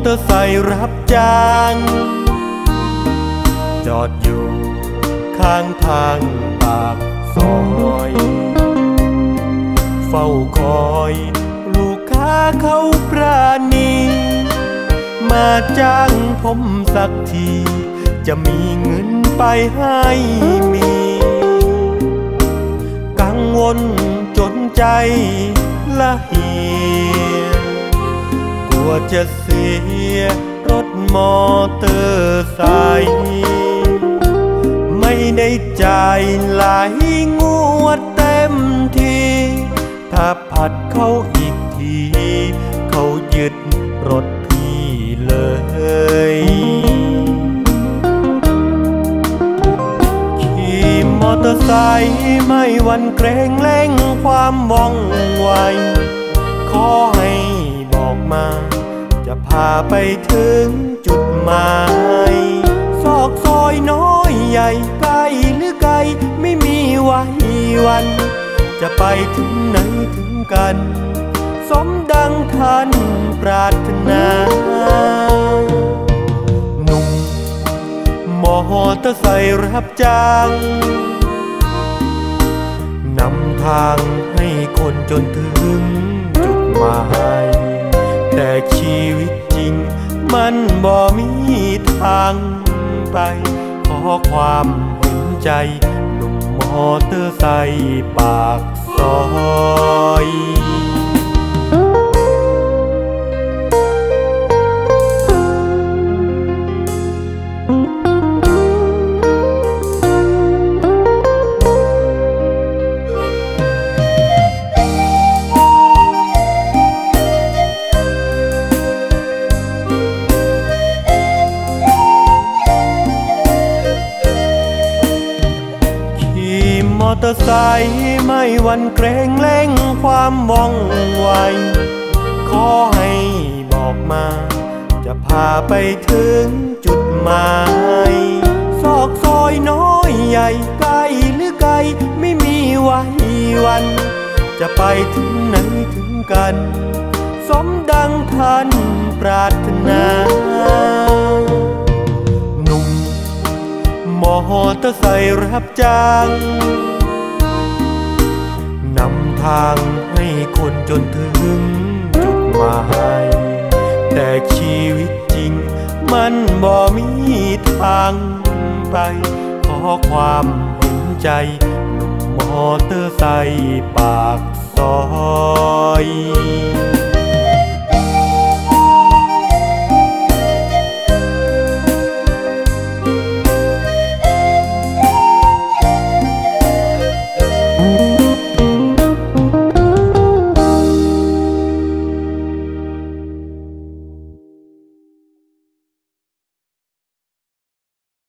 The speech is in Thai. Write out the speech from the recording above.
เตอร์ไซค์รับจ้าง จอดอยู่ข้างทางปากซอย เฝ้าคอยลูกค้าเขาปราณี มาจ้างผมสักที จะมีเงินไปให้มี กังวลจนใจละเหีย จะเสียรถมอเตอร์ไซค์ไม่ได้จ่ายหลายงวดเต็มที ถ้าผัดเขาอีกที เขายึดรถพี่เลยขี่มอเตอร์ไซค์ไม่หวันเกรงเล่งความว่องไวาไปถึงจุดหมายซอกซอยน้อยใหญ่ไกลหรือไกลไม่มีไว้วัน จะไปถึงไหนถึงกัน สมดังท่านปรารถนาหนุ่มมอเตอร์ไซค์รับจ้างนำทางให้คนจนถึงจุดหมาย แต่ชีวิตจริง มันบ่มีทางไป ขอความเห็นใจ หนุ่มมอเตอร์ไซค์ปากซอย อเตอร์ไซค์ไม่หวันเกรงเล่งความว่องไว ขอให้บอกมา จะพาไปถึงจุดหมายซอกซอยน้อยใหญ่ไกลหรือไกลไม่มีไว้วัน จะไปถึงไหนถึงกัน สมดังท่านปรารถนาหนุ่มมอเตอร์ไซค์รับจ้าง นำทางให้คนจนถึงจุดหมาย แต่ชีวิตจริงมันบ่มีทางไปขอความเห็นใจหนุ่มมอเตอร์ไซค์ปากซอย